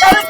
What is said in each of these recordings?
Thank you.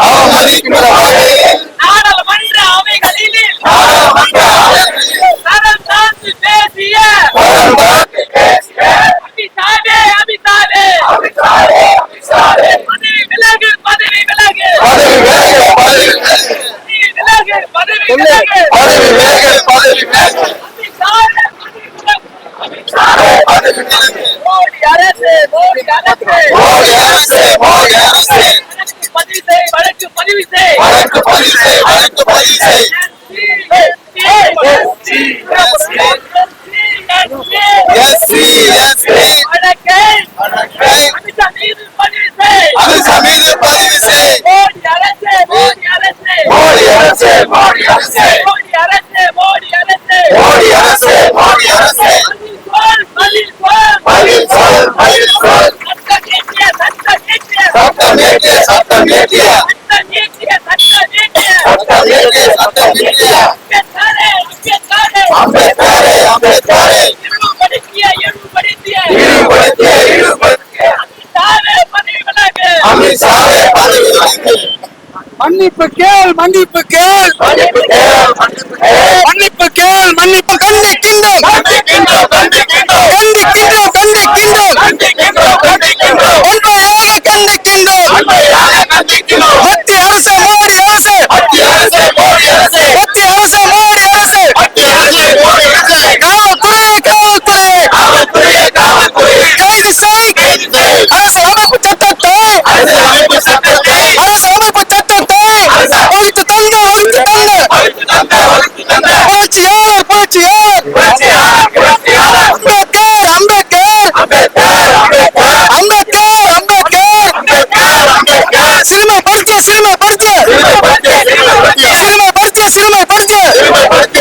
அவமதிக்கிற வகையில் நாடாளுமன்ற அவைகளில் நாடாளுமன்ற அவைகளில் தரம் தாழ்த்தி பேசிய தரம் தாழ்த்தி பேசிய அமிதாவே அமிதாவே அமிதாவே அமிதாவே பதவி விலகு பதவி விலகு. பதவி விலகு பதவி விலகு. பதவி விலகு பதவி விலகு. பதவி விலகு பதவி விலகு. மோடி அரசு மோடி அரசு. மோடி அரசு மன்னிப்பு கேள் மன்னிப்பு கேள். மன்னிப்பு கேள் மன்னிப்பு கண்ணி கிண்டல் Yeah.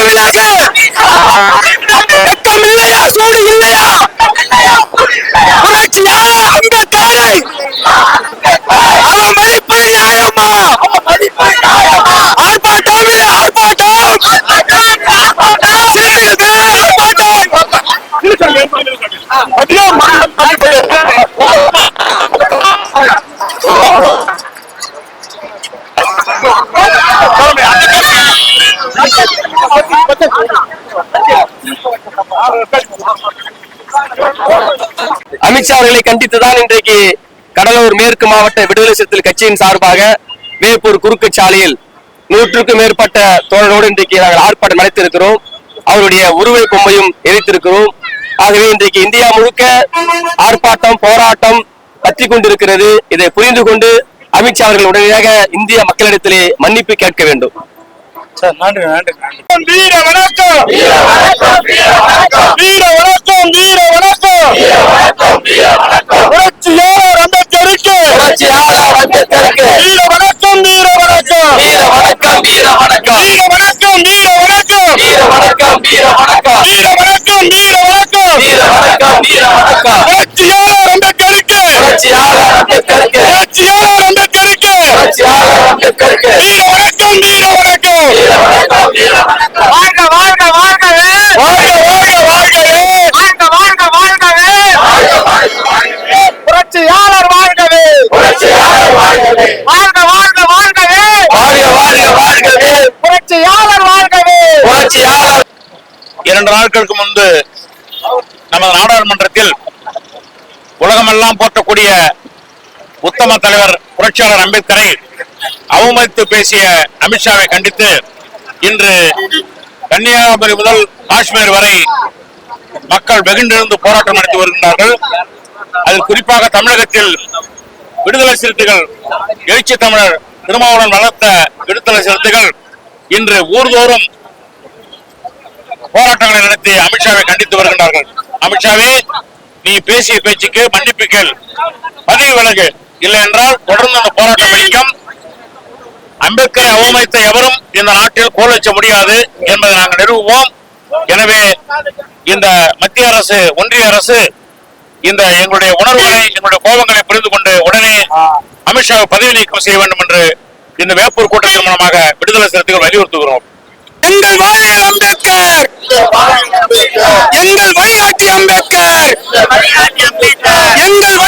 America அமித்ஷா அவர்களை கண்டித்துதான் இன்றைக்கு கடலூர் மேற்கு மாவட்ட விடுதலை சிறுத்தைகள் கட்சியின் சார்பாக வீரப்பூர் குறுக்கு சாலையில் நூற்றுக்கும் மேற்பட்ட தோழரோடு இன்றைக்கு நாங்கள் ஆர்ப்பாட்டம் நடத்திருக்கிறோம் அவருடைய உருவை பொம்மையும் எரித்திருக்கிறோம். ஆகவே இன்றைக்கு இந்தியா முழுக்க ஆர்ப்பாட்டம் போராட்டம் பற்றி கொண்டிருக்கிறது. இதை புரிந்து கொண்டு அமித்ஷா அவர்கள் உடனடியாக இந்திய மக்களிடத்திலே மன்னிப்பு கேட்க வேண்டும். வீர வணக்கம். வீர வணக்கம் வீர வணக்கம். புரட்சியாளர் அம்பேத்கருக்கு புரட்சியாளர் அம்பேத்கருக்கு வீர வணக்கம் வீர வணக்கம். வீர வணக்கம் வீர வணக்கம். வீர வணக்கம் வீர வணக்கம். வீர வணக்கம் வீர வணக்கம். வீர வணக்கம் வீர வணக்கம் வீர வணக்கம் வீர வணக்கம் புரட்சியாளர் அம்பேத்கருக்கு புரட்சியாளர் அம்பேத்கருக்கு புரட்சியாளர் அம்பேத்கருக்கு புரட்சியாளர் அம்பேத்கருக்கு வீர வணக்கம் வீர வணக்கம் வீர வணக்கம் வீர வணக்கம் வாழ்க வாழ்க வாழ்கவே வாழ்க வாழ்க வாழ்கவே வாழ்க வாழ்க வாழ்கவே புரட்சியாளர் வாழ்கவே புரட்சியாளர் வாழ்கவே வாழ்க வாழ்க வாழ்கவே வாழ்க வாழ்க வாழ்கவே புரட்சியாளர் வாழ்கவே புரட்சியாளர் இரண்டு நாட்களுக்கு முன்பு நமது நாடாளுமன்றத்தில் உலகமெல்லாம் போற்றக்கூடிய உத்தம தலைவர் புரட்சியாளர் அம்பேத்கரை அவமதித்து பேசிய அமித்ஷாவை கண்டித்து இன்று கன்னியாகுமரி முதல் காஷ்மீர் வரை மக்கள் வெகுண்டிருந்து போராட்டம் நடத்தி வருகின்றார்கள் அதில் குறிப்பாக தமிழகத்தில் விடுதலை சிறுத்தைகள் எழுச்சி தமிழர் திருமாவளவன் வளர்த்த விடுதலை சிறுத்தைகள் இன்று ஊர்தோறும் போராட்டங்களை நடத்தி அமித்ஷாவை கண்டித்து வருகின்றார்கள். அமித்ஷாவே நீ பேசிய பேச்சுக்கு மன்னிப்பு கேள். பதவி விலகு இல்லை என்றால் தொடர்ந்து அந்த போராட்டம் வெடிக்கும் அம்பேத்கரை அவமதித்த எவரும் இந்த நாட்டில் கோல் வச்ச முடியாது என்பதை நாங்கள் நிறுவுவோம் எனவே இந்த மத்திய அரசு ஒன்றிய அரசு இந்த எங்களுடைய உணர்வுகளை எங்களுடைய கோபங்களை புரிந்து கொண்டு உடனே அமித்ஷாவை பதவி நீக்கம் செய்ய வேண்டும் என்று இந்த வேப்பூர் கூட்டத்தின் மூலமாக விடுதலை சிறுத்தைகள் வலியுறுத்துகிறோம். எங்கள் வாழ்வில் அம்பேத்கர்! எங்கள் வழிகாட்டி அம்பேத்கர்! எங்கள்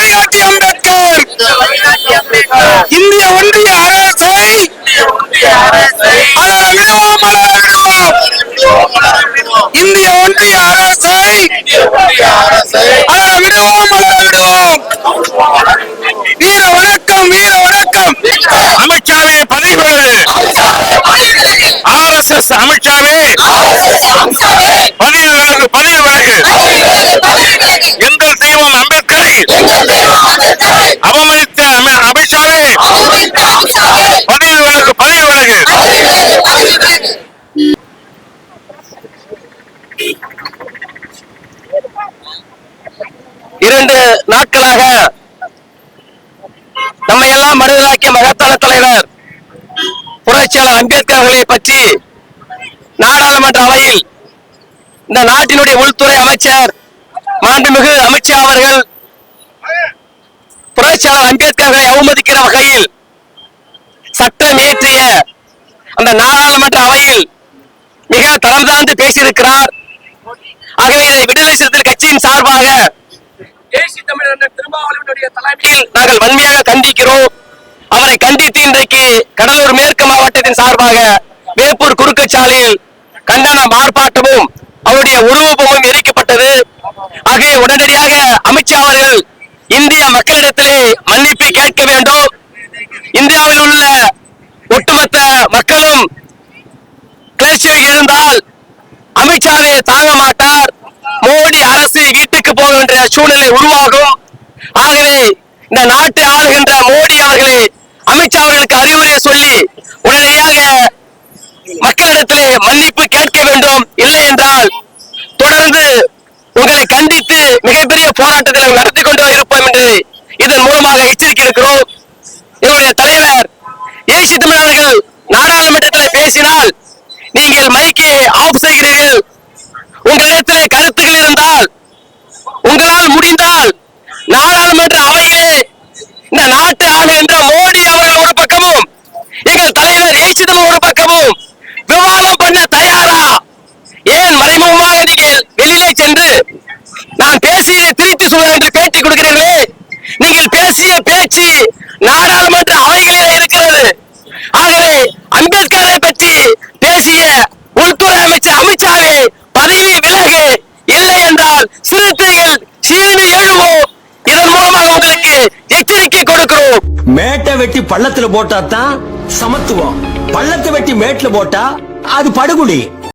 அவமதித்த அமி- அமித்ஷாவே பதவி விலகு பதவி விலகு இரண்டு நாட்களாக நம்மை எல்லாம் மனிதராக்கிய மகத்தான தலைவர் புரட்சியாளர் அம்பேத்கர் அவர்களை பற்றி நாடாளுமன்ற அவையில் இந்த நாட்டினுடைய உள்துறை அமைச்சர் மாண்புமிகு அமித்ஷா அவர்கள் புரட்சியாளர் அம்பேத்கர் அவமதிக்கிற வகையில் சட்டம் இயற்றிய அந்த நாடாளுமன்ற அவையில் மிக தரம் தாழ்ந்து பேசியிருக்கிறார். ஆகவே இதை விடுதலை சிறுத்தைகள் கட்சியின் சார்பாக தேசிய தமிழர் திருமாவளவனுடைய தலைமையில் நாங்கள் வன்மையாக கண்டிக்கிறோம். அவரை கண்டித்து இன்றைக்கு கடலூர் மேற்கு மாவட்டத்தின் சார்பாக வேப்பூர் குறுக்கு சாலையில் கண்டனம் ஆர்ப்பாட்டமும் அவருடைய உருவபமும் எரிக்கப்பட்டது. ஆகவே உடனடியாக அமித்ஷா அவர்கள் இந்திய மக்களிடத்திலே மன்னிப்பு கேட்க வேண்டும். இந்தியாவில் உள்ள ஒட்டுமொத்த மக்களும் கிளர்ச்சியில் இருந்தால் அமித்ஷாவை தாங்க மாட்டார். மோடி அரசு வீட்டுக்கு போகின்ற சூழ்நிலை உருவாகும். ஆகவே இந்த நாட்டை ஆளுகின்ற மோடி அவர்களே அமித்ஷா அவர்களுக்கு அறிவுரை சொல்லி உடனடியாக மக்களிடத்திலே மன்னிப்பு கேட்க வேண்டும். இல்லை என்றால் தொடர்ந்து உங்களை கண்டித்து மிகப்பெரிய போராட்டத்தை நடத்தி கொண்டு என்று இதன் மூலமாக எச்சரிக்கை இருக்கிறோம் என்னுடைய தலைவர் ஏசி தமிழர்கள் நாடாளுமன்றத்தில் பேசினால் நீங்கள் மைக்கை ஆஃப் செய்கிறீர்கள். உங்களிடத்திலே கருத்துகள் இருந்தால் உங்களால் முடிந்தால் நாடாளுமன்ற அவையிலே இந்த நாட்டு ஆளுகின்ற மோடி அவர்கள் ஒரு பக்கமும் எங்கள் தலைவர் ஏசிதம் ஒரு பக்கமும் விவாதம் பண்ண தயாரா? ஏன் மறைமுகமாக நீங்கள் வெளியிலே சென்று நான் பேசியதை திருத்தி சொல்ல என்று பேச்சு கொடுக்கிறீர்களே? பேசிய பேச்சு நாடாளுமன்ற அவைகளில் இருக்கிறது. ஆகவே அம்பேத்கரை பற்றி பேசிய உள்துறை அமைச்சர் அமித்ஷாவே பதவி விலகு இல்லை என்றால் சிறுத்தைகள் சீர்ந்து எழுவோம் இதன் மூலமாக உங்களுக்கு எச்சரிக்கை கொடுக்கிறோம். மேட்டை வெட்டி பள்ளத்துல போட்டா தான் சமத்துவம். பள்ளத்தை வெட்டி மேட்ல போட்டா அது படுகுடி